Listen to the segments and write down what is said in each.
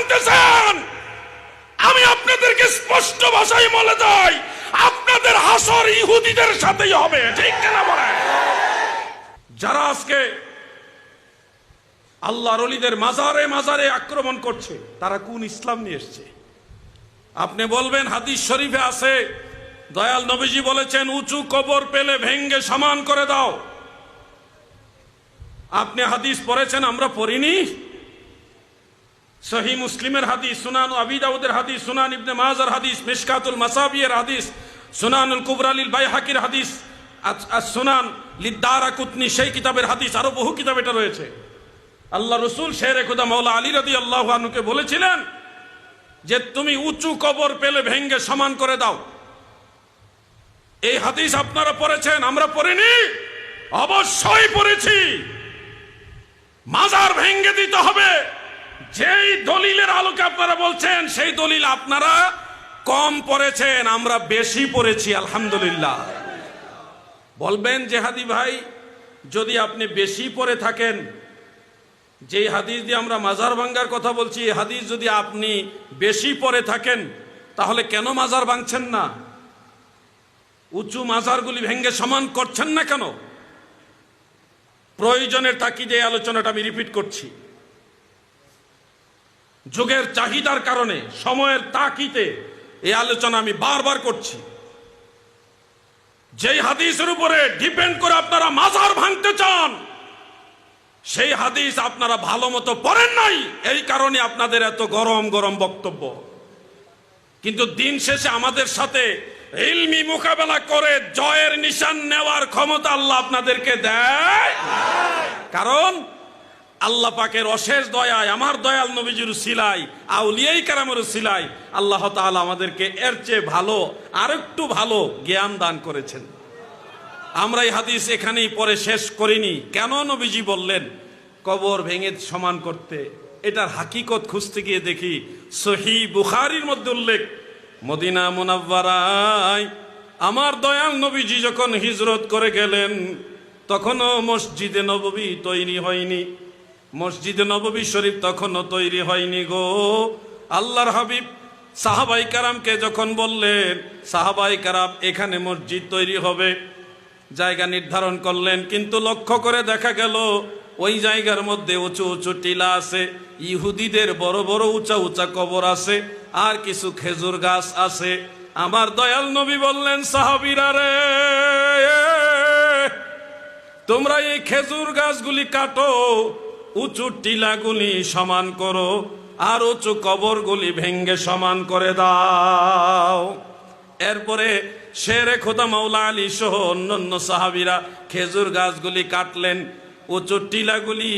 ভাঙতেছেন আমি আপনাদেরকে স্পষ্ট ভাষায় বলে যাই আপনাদের হাসর ইহুদিদের সাথেই হবে, ঠিক কিনা বলেন? যারা আজকে আল্লাহর অলিদের মাজারে মাজারে আক্রমণ করছে, তারা কোন ইসলাম নিয়ে এসছে? আপনি বলবেন, হাদিস শরীফে আছে, দয়াল নবীজি বলেছেন, উঁচু কবর পেলে ভেঙ্গে সমান করে দাও। আপনি হাদিস পড়েছেন, আমরা পড়িনি? সহি মুসলিমের হাদিস, সুনান আবি দাউদের হাদিস, সুনান ইবনে মাজার হাদিস, মিশকাতুল মাসাবিয়ের হাদিস, সুনানুল কুবরালিল বাইহাকির হাদিস আস- আস সুনান লিদ্দারা কুতনি সেই কিতাবের হাদিস, আরও বহু কিতাব এটা রয়েছে। আল্লাহ রসুল শেরে খুদা মৌলা আলী রদি আল্লাহ আনুকে বলেছিলেন যে তুমি উঁচু কবর পেলে ভেঙ্গে সমান করে দাও। এই হাদিস আপনারা পড়েছেন, আমরা পড়িনি, অবশ্যই পড়েছি। মাজার ভেঙ্গে দিতে হবে। যেই দলিলের আলোকে আপনারা বলছেন, সেই দলিল আপনারা কম পড়েছেন, আমরা বেশি পড়েছি, আলহামদুলিল্লাহ। বলবেন যে হাদি ভাই, যদি আপনি বেশি পড়ে থাকেন, যেই হাদিস দিয়ে আমরা মাজার ভাঙ্গার কথা বলছি, এই হাদিস যদি আপনি বেশি পড়ে থাকেন, তাহলে কেন মাজার ভাঙছেন না? উঁচু মাজারগুলি ভেঙ্গে সমান করছেন না কেন? প্রয়োজনের তাকিদে আলোচনাটা আমি রিপিট করছি। যুগের চাহিদার কারণে, সময়ের তাকিতে এই আলোচনা আমি বারবার করছি। যেই হাদিসের উপরে ডিপেন্ড করে আপনারা মাজার ভাঙতে চান, সেই হাদিস আপনারা ভালো মতো পড়েন নাই, এই কারণে আপনাদের এত গরম গরম বক্তব্য। কিন্তু দিন শেষে আমাদের সাথে ইলমি মোকাবেলা করে জয়ের নিশান নেওয়ার ক্ষমতা আল্লাহ আপনাদেরকে দেয়। কারণ আল্লাহ পাকের অশেষ দয়ায়, আমার দয়াল নবীজির সিলাই, আউলিয়াই কারামের সিলাই, আল্লাহ তাআলা আমাদেরকে এর চেয়ে ভালো, আরেকটু ভালো জ্ঞান দান করেছেন। আমরা এই হাদিস এখানেই পরে শেষ করিনি। কেন নবীজি বললেন, কবর ভেঙে সমান করতে? এটার হাকিকত খুঁজতে গিয়ে দেখি সহি বুখারির মধ্যে উল্লেখ, মদিনা মুনাব্বারায় আমার দয়াল নবীজি যখন হিজরত করে গেলেন, তখনও মসজিদে নববী তৈরি হয়নি। মসজিদে নববী শরীফ তখনও তৈরি হয়নি গো। আল্লাহর হাবিব সাহাবাই কারামকে যখন বললেন, সাহাবাই কারাম, এখানে মসজিদ তৈরি হবে। জায়গা নির্ধারণ করলেন, কিন্তু লক্ষ্য করে দেখা গেল, ওই জায়গার মধ্যে উঁচু উঁচু টিলা আছে, ইহুদিদের বড় বড় উঁচা উঁচা কবর আছে, আর কিছু খেজুর গাছ আছে। আমার দয়াল নবী বললেন, সাহাবিরা রে, তোমরা এই খেজুর গাছগুলি কাটো উঁচু টিলাগুলি সমান করো, আর উঁচু কবরগুলি ভেঙ্গে সমান করে দাও। এরপরে শেরে খোদা মাওলা আলী সহ অন্যান্য সাহাবিরা খেজুর গাছগুলি কাটলেন, উঁচু টিলাগুলি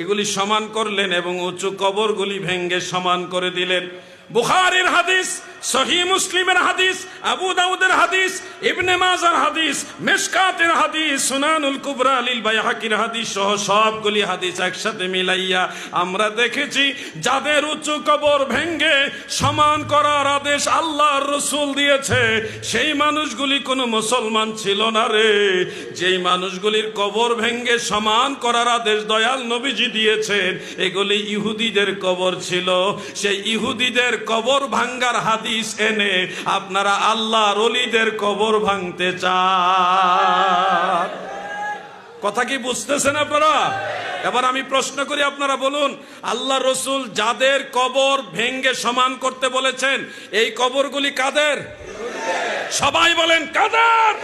এগুলি সমান করলেন এবং উঁচু কবরগুলি ভেঙ্গে সমান করে দিলেন। বুখারীর হাদিস সহি মুসলিমের হাদিস, আবু দাউদের হাদিস, ইবনে মাজার হাদিস মেশকাতের হাদিস, সুনানুল কুবরা, লিল বাইহাকির হাদিস সহ সবগুলি হাদিস একসাথে মিলাইয়া আমরা দেখেছি, যাদের উঁচু কবর ভেঙ্গে সমান করার আদেশ আল্লাহর রসুল দিয়েছে, সেই মানুষগুলি কোনো মুসলমান ছিল না রে। যেই মানুষগুলির কবর ভেঙ্গে সমান করার আদেশ দয়াল নবীজি দিয়েছেন, এগুলি ইহুদিদের কবর ছিল। সেই ইহুদিদের কবর ভাঙ্গার হাদিস এনে আপনারা আল্লাহর অলিদের কবর ভাঙতে চান। কথা কি বুঝতেছেন আপনারা? এবার আমি প্রশ্ন করি আপনারা বলুন, আল্লাহ রসুল যাদের কবর ভেঙ্গে সমান করতে বলেছেন, এই কবরগুলি কাদের? সবাই বলেন কাদের?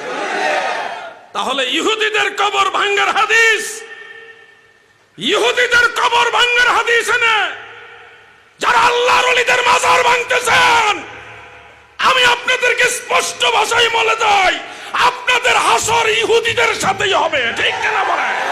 তাহলে ইহুদিদের কবর ভাঙ্গার হাদিস, ইহুদিদের কবর ভাঙ্গার হাদিস এনে যারা আল্লাহর অলিদের মাজার ভাঙতেছেন স্পষ্ট ভাষায় বলে যায় আপনাদের হাসর ইহুদিদের সাথেই হবে। ঠিক কেনা বলেন?